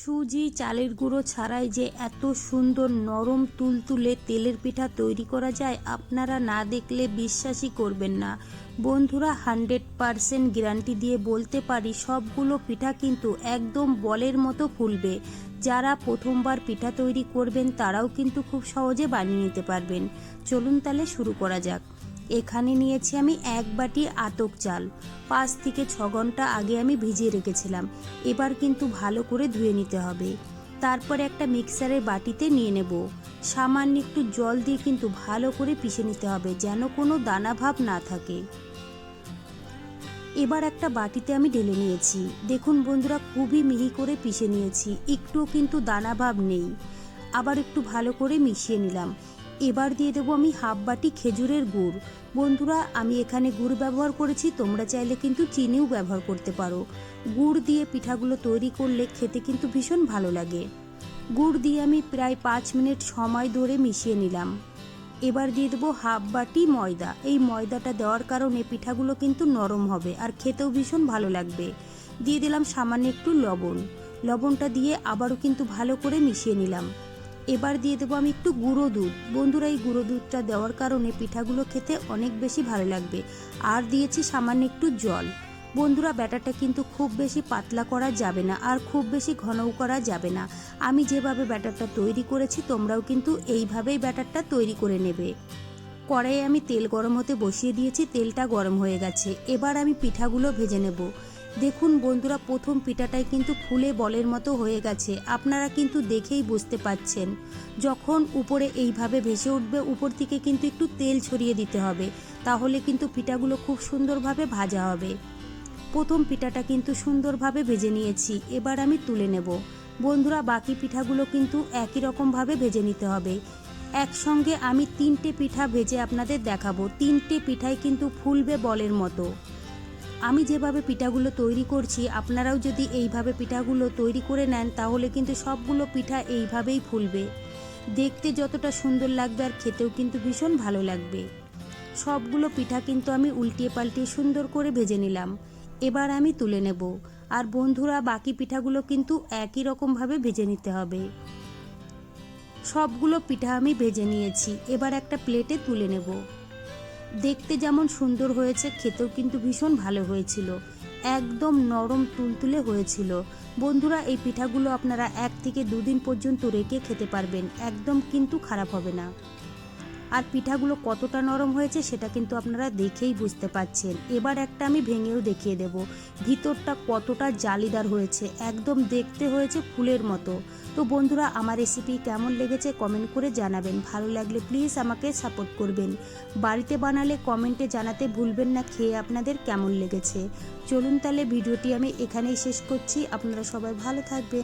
সুজি চালের গুঁড়ো ছাড়াই যে এত সুন্দর নরম তুলতুলে তেলের পিঠা তৈরি করা যায়, আপনারা না দেখলে বিশ্বাসই করবেন না। বন্ধুরা, হান্ড্রেড পারসেন্ট গ্যারান্টি দিয়ে বলতে পারি, সবগুলো পিঠা কিন্তু একদম বলের মতো ফুলবে। যারা প্রথমবার পিঠা তৈরি করবেন, তারাও কিন্তু খুব সহজে বানিয়ে নিতে পারবেন। চলুন তাহলে শুরু করা যাক। এখানে নিয়েছি আমি এক বাটি আতক চাল। পাঁচ থেকে ছ ঘণ্টা আগে আমি ভিজিয়ে রেখেছিলাম। এবার কিন্তু ভালো করে ধুয়ে নিতে হবে। তারপরে একটা মিক্সারের বাটিতে নিয়ে নেব। সামান্য একটু জল দিয়ে কিন্তু ভালো করে পিষে নিতে হবে যেন কোনো দানা ভাব না থাকে। এবার একটা বাটিতে আমি ঢেলে নিয়েছি। দেখুন বন্ধুরা, খুবই মিহি করে পিষে নিয়েছি। একটুও কিন্তু দানা ভাব নেই। আবার একটু ভালো করে মিশিয়ে নিলাম। এবার দিয়ে দেবো আমি হাফ বাটি খেজুরের গুড়। বন্ধুরা, আমি এখানে গুড় ব্যবহার করেছি, তোমরা চাইলে কিন্তু চিনিও ব্যবহার করতে পারো। গুড় দিয়ে পিঠাগুলো তৈরি করলে খেতে কিন্তু ভীষণ ভালো লাগে। গুড় দিয়ে আমি প্রায় পাঁচ মিনিট সময় ধরে মিশিয়ে নিলাম। এবার দিয়ে দেবো হাফ বাটি ময়দা। এই ময়দাটা দেওয়ার কারণে পিঠাগুলো কিন্তু নরম হবে আর খেতেও ভীষণ ভালো লাগবে। দিয়ে দিলাম সামান্য একটু লবণ। লবণটা দিয়ে আবারও কিন্তু ভালো করে মিশিয়ে নিলাম। এবার দিয়ে দেবো আমি একটু গুঁড়ো দুধ। বন্ধুরা, এই গুঁড়ো দুধটা দেওয়ার কারণে পিঠাগুলো খেতে অনেক বেশি ভালো লাগবে। আর দিয়েছি সামান্য একটু জল। বন্ধুরা, ব্যাটারটা কিন্তু খুব বেশি পাতলা করা যাবে না আর খুব বেশি ঘনও করা যাবে না। আমি যেভাবে ব্যাটারটা তৈরি করেছি, তোমরাও কিন্তু এইভাবেই ব্যাটারটা তৈরি করে নেবে। কড়াইয়ে আমি তেল গরম হতে বসিয়ে দিয়েছি, তেলটা গরম হয়ে গেছে। এবার আমি পিঠাগুলো ভেজে নেব। দেখুন বন্ধুরা, প্রথম পিঠাটাই কিন্তু ফুলে বলের মতো হয়ে গেছে। আপনারা কিন্তু দেখেই বুঝতে পাচ্ছেন। যখন উপরে এইভাবে ভেসে উঠবে, উপর থেকে কিন্তু একটু তেল ছড়িয়ে দিতে হবে। তাহলে কিন্তু পিঠাগুলো খুব সুন্দরভাবে ভাজা হবে। প্রথম পিঠাটা কিন্তু সুন্দরভাবে ভেজে নিয়েছি। এবার আমি তুলে নেব। বন্ধুরা, বাকি পিঠাগুলো কিন্তু একই রকমভাবে ভেজে নিতে হবে। একসঙ্গে আমি তিনটে পিঠা ভেজে আপনাদের দেখাবো। তিনটে পিঠাই কিন্তু ফুলবে বলের মতো। আমি যেভাবে পিঠাগুলো তৈরি করছি, আপনারাও যদি এইভাবে পিঠাগুলো তৈরি করে নেন, তাহলে কিন্তু সবগুলো পিঠা এইভাবেই ফুলবে। দেখতে যতটা সুন্দর লাগবে আর খেতেও কিন্তু ভীষণ ভালো লাগবে। সবগুলো পিঠা কিন্তু আমি উল্টিয়ে পাল্টিয়ে সুন্দর করে ভেজে নিলাম। এবার আমি তুলে নেব। আর বন্ধুরা, বাকি পিঠাগুলো কিন্তু একই রকমভাবে ভেজে নিতে হবে। সবগুলো পিঠা আমি ভেজে নিয়েছি। এবার একটা প্লেটে তুলে নেব। দেখতে যেমন সুন্দর হয়েছে, খেতেও কিন্তু ভীষণ ভালো হয়েছিল। একদম নরম তুলতুলে হয়েছিল। বন্ধুরা, এই পিঠাগুলো আপনারা এক থেকে দুদিন পর্যন্ত রেখে খেতে পারবেন। একদম কিন্তু খারাপ হবে না। আর পিঠাগুলো কতটা নরম হয়েছে সেটা কিন্তু আপনারা দেখেই বুঝতে পাচ্ছেন এবার একটা আমি ভেঙেও দেখিয়ে দেব। ভিতরটা কতটা জালিদার হয়েছে, একদম দেখতে হয়েছে ফুলের মতো। তো বন্ধুরা, আমার রেসিপি কেমন লেগেছে কমেন্ট করে জানাবেন। ভালো লাগলে প্লিজ আমাকে সাপোর্ট করবেন। বাড়িতে বানালে কমেন্টে জানাতে ভুলবেন না, খেয়ে আপনাদের কেমন লেগেছে। চলুন তাহলে ভিডিওটি আমি এখানেই শেষ করছি। আপনারা সবাই ভালো থাকবেন।